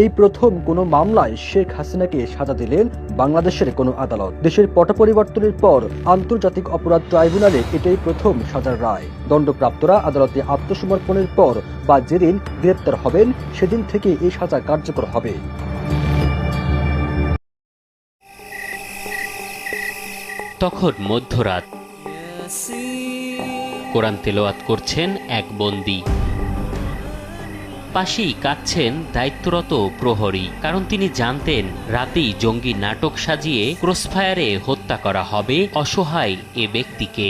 এই প্রথম কোনো মামলায় শেখ হাসিনাকে সাজা দিলেন বাংলাদেশের কোনো আদালত। দেশের পট পরিবর্তনের পর আন্তর্জাতিক অপরাধ ট্রাইব্যুনালে এটাই প্রথম সাজার রায়। দণ্ডপ্রাপ্তরা আদালতে আত্মসমর্পণের পর বা যেদিন গ্রেপ্তার হবেন সেদিন থেকে এই সাজা কার্যকর হবে। তখন মধ্যরাত। কোরআন তেলাওয়াত করছেন এক বন্দি। পাশেই কাঁদছেন দায়িত্বরত প্রহরী, কারণ তিনি জানতেন রাতেই জঙ্গি নাটক সাজিয়ে ক্রসফায়ারে হত্যা করা হবে অসহায় এ ব্যক্তিকে।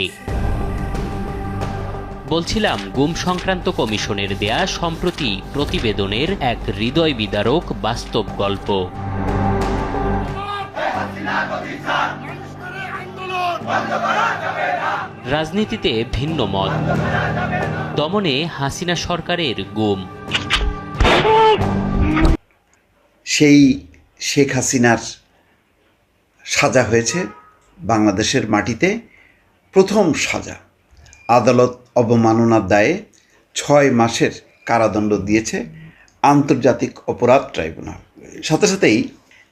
বলছিলাম, গুম সংক্রান্ত কমিশনের দেয়া সম্প্রতি প্রতিবেদনের এক হৃদয় বিদারক বাস্তব গল্প। রাজনীতিতে ভিন্ন মত। দমনে হাসিনা সরকারের গুম। সেই শেখ হাসিনার সাজা হয়েছে বাংলাদেশের মাটিতে প্রথম সাজা। আদালত অবমাননার দায়ে ছয় মাসের কারাদণ্ড দিয়েছে আন্তর্জাতিক অপরাধ ট্রাইব্যুনাল। সাথে সাথেই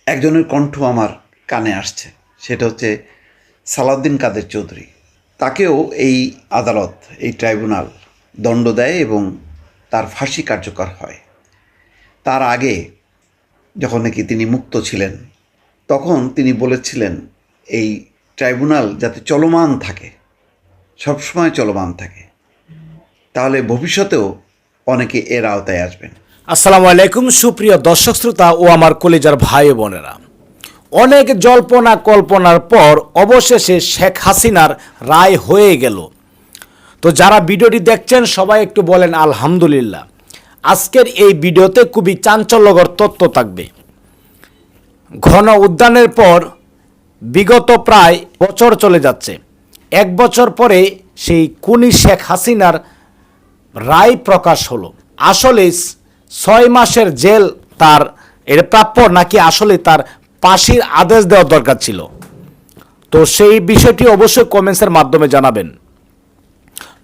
একজনের কণ্ঠ আমার কানে আসছে, সেটা হচ্ছে সালাউদ্দিন কাদের চৌধুরী। তাকেও এই আদালত, এই ট্রাইব্যুনাল দণ্ড দেয় এবং তার ফাঁসি কার্যকর হয়। তার আগে যখন নাকি তিনি মুক্ত ছিলেন, তখন তিনি বলেছিলেন, এই ট্রাইব্যুনাল যাতে চলমান থাকে, সবসময় চলমান থাকে, তাহলে ভবিষ্যতেও অনেকে এর আওতায় আসবেন। আসসালামু আলাইকুম, সুপ্রিয় দর্শক শ্রোতা ও আমার কলেজার ভাই বোনেরা। অনেক জল্পনা কল্পনার পর অবশেষে শেখ হাসিনার রায় হয়ে গেল। তো যারা ভিডিওটি দেখছেন, সবাই একটু বলেন, আলহামদুলিল্লাহ। আজকের এই ভিডিওতে খুবই চাঞ্চল্যকর তথ্য থাকবে। ঘন উদ্যানের পর বিগত প্রায় বছর চলে যাচ্ছে। এক বছর পরে সেই কুনি শেখ হাসিনার রায় প্রকাশ হলো। আসলে ছয় মাসের জেল তার, এর প্রাপ্য নাকি আসলে তার ফাঁসির আদেশ দেওয়া দরকার ছিল। তো সেই বিষয়টি অবশ্যই কমেন্টসের মাধ্যমে জানাবেন।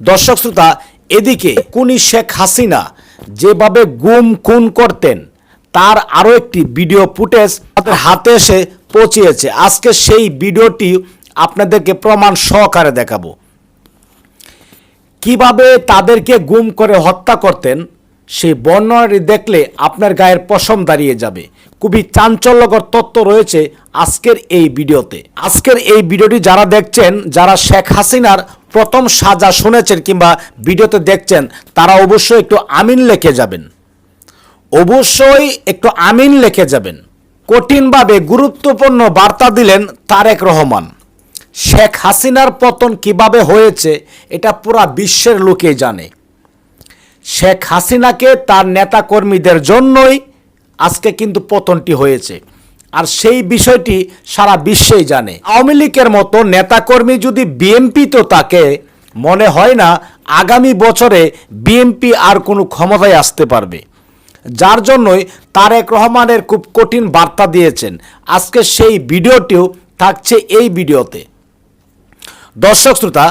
দর্শক শ্রোতা, এদিকে কুনি শেখ হাসিনা যেভাবে গুম, খুন করতেন, তার আরও একটি ভিডিও ফুটেজ আমাদের হাতে এসে পৌঁছিয়েছে আজকে সেই ভিডিওটি আপনাদেরকে প্রমাণ সহকারে দেখাবো। কীভাবে তাদেরকে গুম করে হত্যা করতেন, সেই বর্ণনাটি দেখলে আপনার গায়ের পশম দাঁড়িয়ে যাবে। খুবই চাঞ্চল্যকর তত্ত্ব রয়েছে আজকের এই ভিডিওতে আজকের এই ভিডিওটি যারা দেখছেন, যারা শেখ হাসিনার প্রথম সাজা শুনেছেন কিংবা ভিডিওতে দেখছেন, তারা অবশ্যই একটু আমিন লেখে যাবেন। অবশ্যই একটু আমিন লেখে যাবেন। কঠিনভাবে গুরুত্বপূর্ণ বার্তা দিলেন তারেক রহমান। শেখ হাসিনার পতন কীভাবে হয়েছে, এটা পুরা বিশ্বের লোকে জানে। শেখ হাসিনাকে তার নেতাকর্মীদের জন্যই আজকে কিন্তু পতনটি হয়েছে। আর সেই বিষয়টি সারা বিশ্বেই জানে। আওয়ামী লীগের মতো নেতাকর্মী যদি বিএমপি তো তাকে মনে হয় না আগামী বছরে বিএমপি আর কোনো ক্ষমতায় আসতে পারবে। যার জন্যই তারেক রহমানের খুব কঠিন বার্তা দিয়েছেন। আজকে সেই ভিডিওটিও থাকছে এই ভিডিওতে। দর্শক শ্রোতা,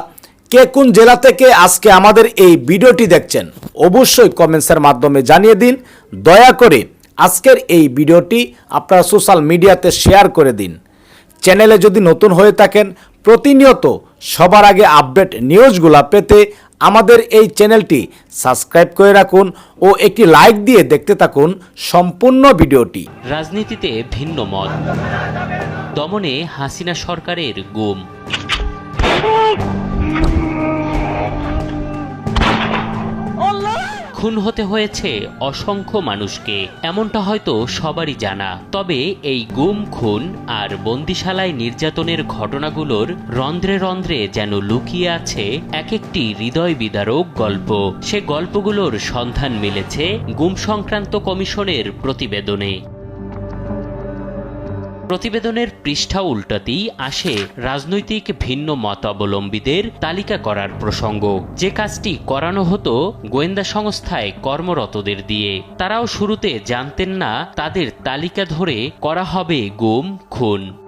কে কোন জেলা থেকে আজকে আমাদের এই ভিডিওটি দেখছেন, অবশ্যই কমেন্টসের মাধ্যমে জানিয়ে দিন। দয়া করে আজকের এই ভিডিওটি আপনারা সোশ্যাল মিডিয়াতে শেয়ার করে দিন। চ্যানেলে যদি নতুন হয়ে থাকেন, প্রতিনিয়ত সবার আগে আপডেট নিউজগুলা পেতে আমাদের এই চ্যানেলটি সাবস্ক্রাইব করে রাখুন ও একটি লাইক দিয়ে দেখতে থাকুন সম্পূর্ণ ভিডিওটি। রাজনীতিতে ভিন্ন মত। দমনে হাসিনা সরকারের গুম। খুন হতে হয়েছে অসংখ্য মানুষকে। এমনটা হয়তো সবারই জানা। তবে এই গুম, খুন আর বন্দিশালায় নির্যাতনের ঘটনাগুলোর রন্ধ্রে রন্ধ্রে যেন লুকিয়ে আছে এক একটি হৃদয় বিদারক গল্প। সে গল্পগুলোর সন্ধান মিলেছে গুম সংক্রান্ত কমিশনের প্রতিবেদনে। প্রতিবেদনের পৃষ্ঠা উল্টাতেই আসে রাজনৈতিক ভিন্ন মতাবলম্বীদের তালিকা করার প্রসঙ্গ। যে কাজটি করানো হতো গোয়েন্দা সংস্থায় কর্মরতদের দিয়ে। তারাও শুরুতে জানতেন না তাদের তালিকা ধরে করা হবে গুম, খুন।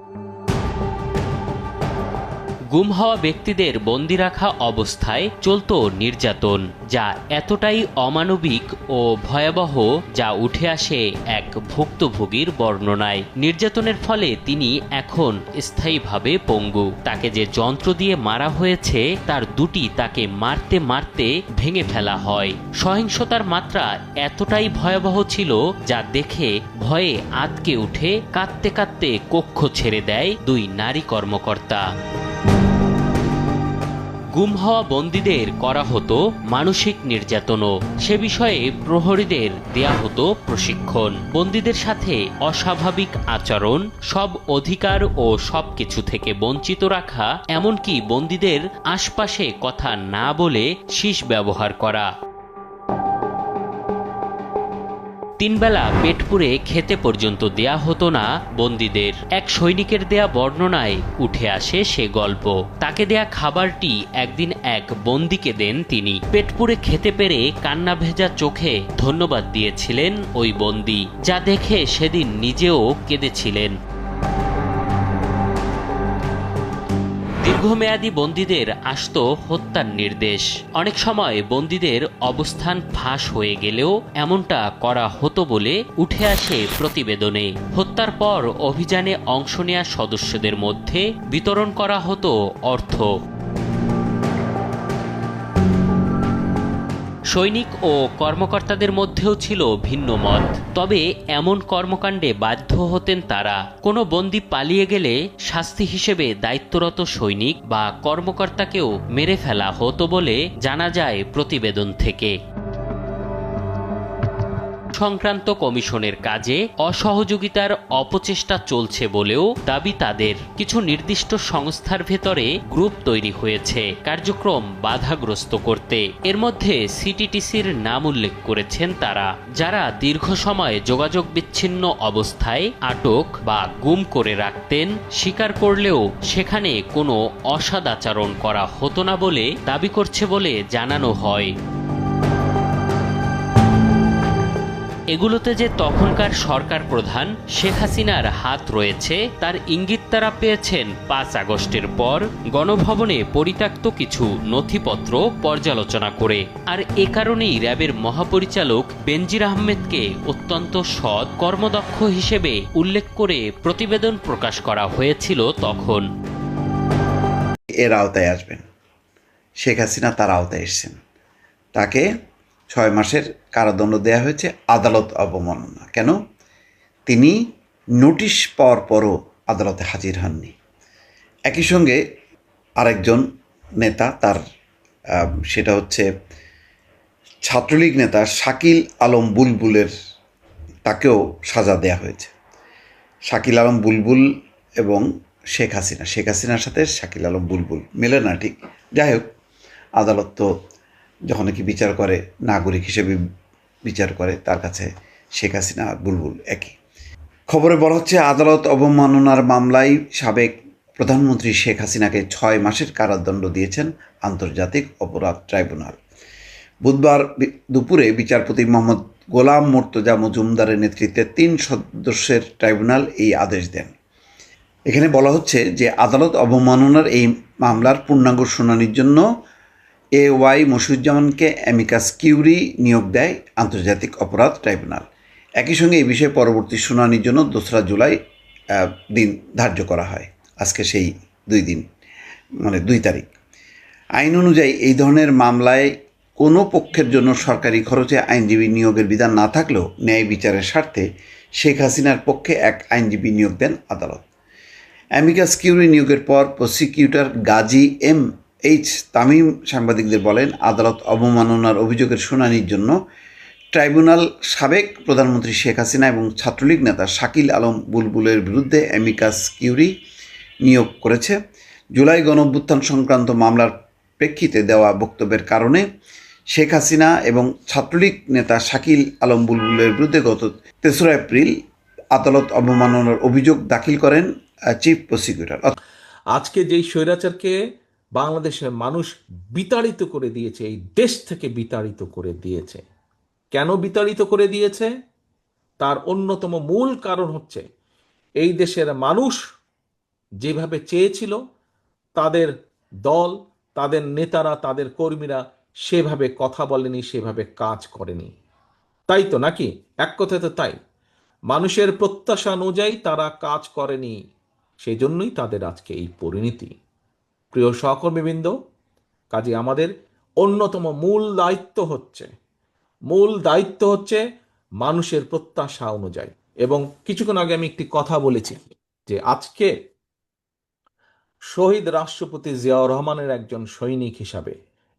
গুম হওয়া ব্যক্তিদের বন্দি রাখা অবস্থায় চলত নির্যাতন, যা এতটাই অমানবিক ও ভয়াবহ যা উঠে আসে এক ভুক্তভোগীর বর্ণনায়। নির্যাতনের ফলে তিনি এখন স্থায়ীভাবে পঙ্গু। তাকে যে যন্ত্র দিয়ে মারা হয়েছে, তার দুটি তাকে মারতে মারতে ভেঙে ফেলা হয়। সহিংসতার মাত্রা এতটাই ভয়াবহ ছিল, যা দেখে ভয়ে আতকে উঠে কাঁদতে কাঁদতে কক্ষ ছেড়ে দেয় দুই নারী কর্মকর্তা। গুম হওয়া বন্দীদের করা হতো মানসিক নির্যাতনও। সে বিষয়ে প্রহরীদের দেয়া হতো প্রশিক্ষণ। বন্দীদের সাথে অস্বাভাবিক আচরণ, সব অধিকার ও সব কিছু থেকে বঞ্চিত রাখা, এমনকি বন্দীদের আশপাশে কথা না বলে শীষ ব্যবহার করা। তিনবেলা পেট পুরে খেতে পর্যন্ত দেয়া হতো না বন্দীদের। এক সৈনিকের দেয়া বর্ণনায় উঠে আসে সে গল্প। তাকে দেয়া খাবারটি একদিন এক বন্দিকে দেন তিনি। পেট পুরে খেতে পেরে কান্না ভেজা চোখে ধন্যবাদ দিয়েছিলেন ওই বন্দি, যা দেখে সেদিন নিজেও কেঁদেছিলেন। দীর্ঘমেয়াদী বন্দীদের আসত হত্যার নির্দেশ। অনেক সময় বন্দীদের অবস্থান ফাঁস হয়ে গেলেও এমনটা করা হতো বলে উঠে আসে প্রতিবেদনে। হত্যার পর অভিযানে অংশ নেয়া সদস্যদের মধ্যে বিতরণ করা হতো অর্থ। সৈনিক ও কর্মকর্তাদের মধ্যেও ছিল ভিন্ন মত। তবে এমন কর্মকাণ্ডে বাধ্য হতেন তারা। কোনো বন্দি পালিয়ে গেলে শাস্তি হিসেবে দায়িত্বরত সৈনিক বা কর্মকর্তাকেও মেরে ফেলা হতো বলে জানা যায় প্রতিবেদন থেকে। সংক্রান্ত কমিশনের কাজে অসহযোগিতার অপচেষ্টা চলছে বলেও দাবি তাদের। কিছু নির্দিষ্ট সংস্থার ভেতরে গ্রুপ তৈরি হয়েছে, কার্যক্রম বাধাগ্রস্ত করতে। এর মধ্যে সিটিটিসির নাম উল্লেখ করেছেন তারা, যারা দীর্ঘ সময় যোগাযোগ বিচ্ছিন্ন অবস্থায় আটক বা গুম করে রাখতেন, স্বীকার করলেও সেখানে কোনো অসদাচরণ করা হতো না বলে দাবি করছে বলে জানানো হয়। এগুলোতে যে তখনকার সরকার প্রধান শেখ হাসিনার হাত রয়েছে, তার ইঙ্গিত তারা পেয়েছেন পাঁচ আগস্টের পর গণভবনে পরিত্যক্ত কিছু নথিপত্র পর্যালোচনা করে। আর এ কারণেই র্যাবের মহাপরিচালক বেনজির আহমেদকে অত্যন্ত সৎ কর্মদক্ষ হিসেবে উল্লেখ করে প্রতিবেদন প্রকাশ করা হয়েছিল তখন। এর আওতায় আসবেন। শেখ হাসিনা তার আওতায় এসেছেন। তাকে ছয় মাসের কারাদণ্ড দেওয়া হয়েছে আদালত অবমাননা। কেন? তিনি নোটিশ পাওয়ার পরও আদালতে হাজির হননি। একই সঙ্গে আরেকজন নেতা তার সেটা হচ্ছে ছাত্রলীগ নেতা শাকিল আলম বুলবুলের তাকেও সাজা দেওয়া হয়েছে। শাকিল আলম বুলবুল এবং শেখ হাসিনা। শেখ হাসিনার সাথে শাকিল আলম বুলবুল মেলে না ঠিক? যাই হোক, আদালত তো যখন কি বিচার করে, নাগরিক হিসেবে বিচার করে, তার কাছে শেখ হাসিনা বুলবুল একই। খবরে বলা হচ্ছে, আদালত অবমাননার মামলায় সাবেক প্রধানমন্ত্রী শেখ হাসিনাকে ছয় মাসের কারাদণ্ড দিয়েছেন আন্তর্জাতিক অপরাধ ট্রাইব্যুনাল। বুধবার দুপুরে বিচারপতি মোহাম্মদ গোলাম মোর্তজা মজুমদারের নেতৃত্বে তিন সদস্যের ট্রাইব্যুনাল এই আদেশ দেন। এখানে বলা হচ্ছে যে, আদালত অবমাননার এই মামলার পূর্ণাঙ্গ শুনানির জন্য এ ওয়াই মসিউজ্জামানকে অ্যামিকাস কিউরি নিয়োগ দেয় আন্তর্জাতিক অপরাধ ট্রাইব্যুনাল। একই সঙ্গে এই বিষয়ে পরবর্তী শুনানির জন্য দোসরা জুলাই দিন ধার্য করা হয়। আজকে সেই দুই দিন মানে দুই তারিখ। আইন অনুযায়ী এই ধরনের মামলায় কোনো পক্ষের জন্য সরকারি খরচে আইনজীবী নিয়োগের বিধান না থাকলেও ন্যায় বিচারের স্বার্থে শেখ হাসিনার পক্ষে এক আইনজীবী নিয়োগ দেন আদালত। অ্যামিকাস কিউরি নিয়োগের পর prosecutor Gazi M H Tamim সাংবাদিকদের বলেন, আদালত অবমাননার অভিযোগের শুনানির জন্য ট্রাইব্যুনাল সাবেক প্রধানমন্ত্রী শেখ হাসিনা এবং ছাত্রলীগ নেতা শাকিল আলম বুলবুলের বিরুদ্ধে অ্যামিকাস কিউরি নিয়োগ করেছে। জুলাই গণঅভ্যুত্থান সংক্রান্ত মামলার প্রেক্ষিতে দেওয়া বক্তব্যের কারণে শেখ হাসিনা এবং ছাত্রলীগ নেতা শাকিল আলম বুলবুলের বিরুদ্ধে গত তেসরা এপ্রিল আদালত অবমাননার অভিযোগ দাখিল করেন চিফ প্রসিকিউটর। আজকে যেই স্বৈরাচারকে বাংলাদেশের মানুষ বিতাড়িত করে দিয়েছে, এই দেশ থেকে বিতাড়িত করে দিয়েছে। কেন বিতাড়িত করে দিয়েছে? তার অন্যতম মূল কারণ হচ্ছে, এই দেশের মানুষ যেভাবে চেয়েছিল, তাদের দল, তাদের নেতারা, তাদের কর্মীরা সেভাবে কথা বলেনি, সেভাবে কাজ করেনি। তাই তো নাকি? এক কথায় তো তাই। মানুষের প্রত্যাশা অনুযায়ী তারা কাজ করেনি, সেই জন্যই তাদের আজকে এই পরিণতি। প্রিয় সহকর্মীবৃন্দ কাজে আমাদের অন্যতম মূল দায়িত্ব হচ্ছে, মূল দায়িত্ব হচ্ছে মানুষের প্রত্যাশা অনুযায়ী। এবং কিছুক্ষণ আগে আমি একটি কথা বলেছি যে আজকে শহীদ রাষ্ট্রপতি জিয়াউর রহমানের একজন সৈনিক হিসাবে,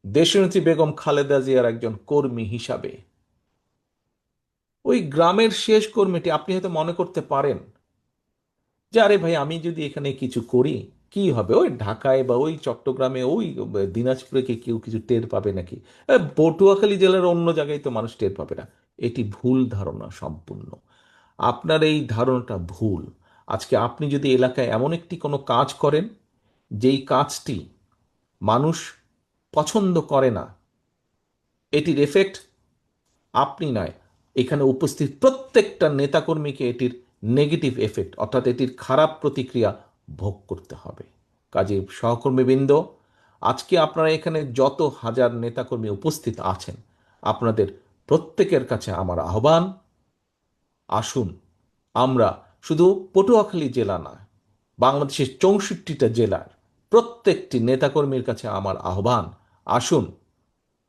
দেশনেত্রী বেগম খালেদা জিয়ার একজন কর্মী হিসাবে, ওই গ্রামের শেষ কর্মীটি আপনি হয়তো মনে করতে পারেন যে, আরে ভাই, আমি যদি এখানে কিছু করি কি হবে? ওই ঢাকায় বা ওই চট্টগ্রামে ওই দিনাজপুরে কি কেউ কিছু টের পাবে নাকি? পটুয়াখালী জেলার অন্য জায়গায় তো মানুষ টের পাবে না। এটি ভুল ধারণা সম্পূর্ণ। আপনার এই ধারণাটা ভুল। আজকে আপনি যদি এলাকায় এমন একটি কোনো কাজ করেন, যেই কাজটি মানুষ পছন্দ করে না, এটির এফেক্ট আপনি নয়। এখানে উপস্থিত প্রত্যেকটা নেতাকর্মীকে এটির নেগেটিভ এফেক্ট অর্থাৎ এটির খারাপ প্রতিক্রিয়া ভোগ করতে হবে। কাজে সহকর্মীবৃন্দ, আজকে আপনারা এখানে যত হাজার নেতাকর্মী উপস্থিত আছেন, আপনাদের প্রত্যেকের কাছে আমার আহ্বান, আসুন আমরা শুধু পটুয়াখালী জেলা না বাংলাদেশের চৌষট্টিটা জেলার প্রত্যেকটি নেতাকর্মীর কাছে আমার আহ্বান, আসুন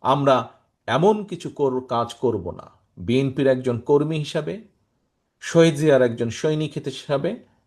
আমরা এমন কিছু কর- কাজ করব না। বিএনপির একজন কর্মী হিসাবে, শহীদ জিয়ার একজন সৈনিক হিসাবে